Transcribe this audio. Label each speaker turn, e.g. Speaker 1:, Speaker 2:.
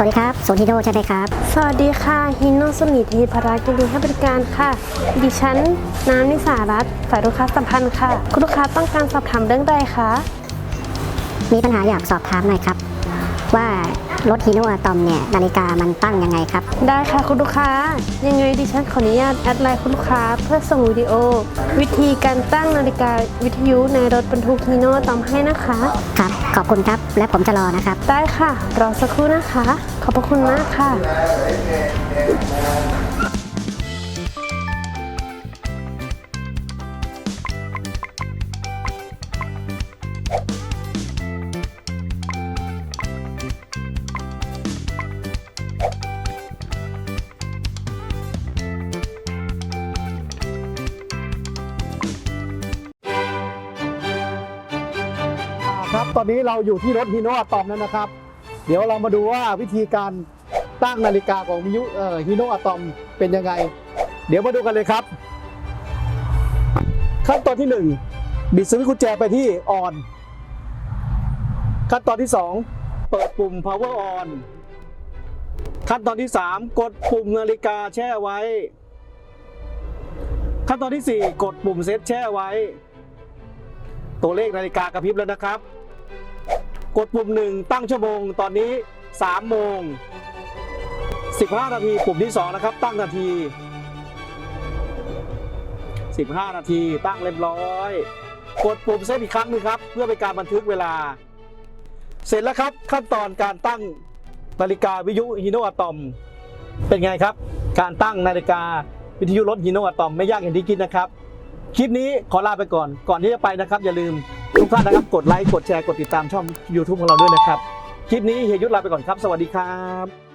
Speaker 1: สวัสดีครับสวัสดีโดใช่ไหมครับ
Speaker 2: สวัสดีค่ะฮินโนสุนิธีพารักยินดีให้บริการค่ะ ดิฉันน้ำนิสารัตน์ฝ่ายลูกค้าสัมพันธ์ค่ะ คุณลูกค้าต้องการสอบถามเรื่องใดคะ
Speaker 1: มีปัญหาอยากสอบถามหน่อยครับ ว่า รถฮีโน่อะตอมเนี่ยนาฬิกามันตั้งยังไงครับ
Speaker 2: ได้ค่ะคุณลูกค้า ยังไงดิฉันขออนุญาตแอดไลน์คุณลูกค้าเพื่อส่งวิดีโอ วิธีการตั้งนาฬิกาวิทยุในรถบรรทุกฮีโน่ตอมให้นะคะ
Speaker 1: ครับ ขอบคุณครับ และผมจะรอนะครับ
Speaker 2: ได้ค่ะ รอสักครู่นะคะ ขอบพระคุณมากค่ะ
Speaker 3: ครับตอนนี้เราอยู่ที่รถฮีโน่อะตอมแล้วนะครับ เดี๋ยวเรามาดูว่าวิธีการตั้งนาฬิกาของมิยุเอ่อฮีโน่อะตอมเป็นยังไง เดี๋ยวมาดูกันเลยครับ ขั้นตอนที่ 1 บิดสวิตช์กุญแจไปที่ออน ขั้นตอนที่ 2 เปิดปุ่ม power on ขั้นตอนที่ 3 กดปุ่มนาฬิกาแช่ไว้ ขั้นตอนที่ 4 กดปุ่มเซตแช่ไว้ ตัวเลขนาฬิกากระพริบแล้วนะครับ กดปุ่มหนึ่งตั้งชั่วโมง ตอนนี้ 3 โมง 15 นาที ปุ่มที่ 2 นะครับ ตั้งนาที 15 นาที ตั้งเรียบร้อย กดปุ่มเซตอีกครั้งหนึงครับ เพื่อเป็นการบันทึกเวลา เสร็จแล้วครับ ขั้นตอนการตั้งนาฬิกาวิทยุฮีโนอะตอม เป็นไงครับ การตั้งนาฬิกาวิทยุรถฮีโนอะตอมไม่ยากอย่างที่คิดนะครับ คลิปนี้ขอลาไปก่อน ก่อนที่จะไปนะครับ อย่าลืม ทุกท่านนะครับกดไลค์กดแชร์กดติดตามช่อง YouTube ของเราด้วยนะครับ คลิปนี้เฮียยุทธลาไปก่อนครับ สวัสดีครับ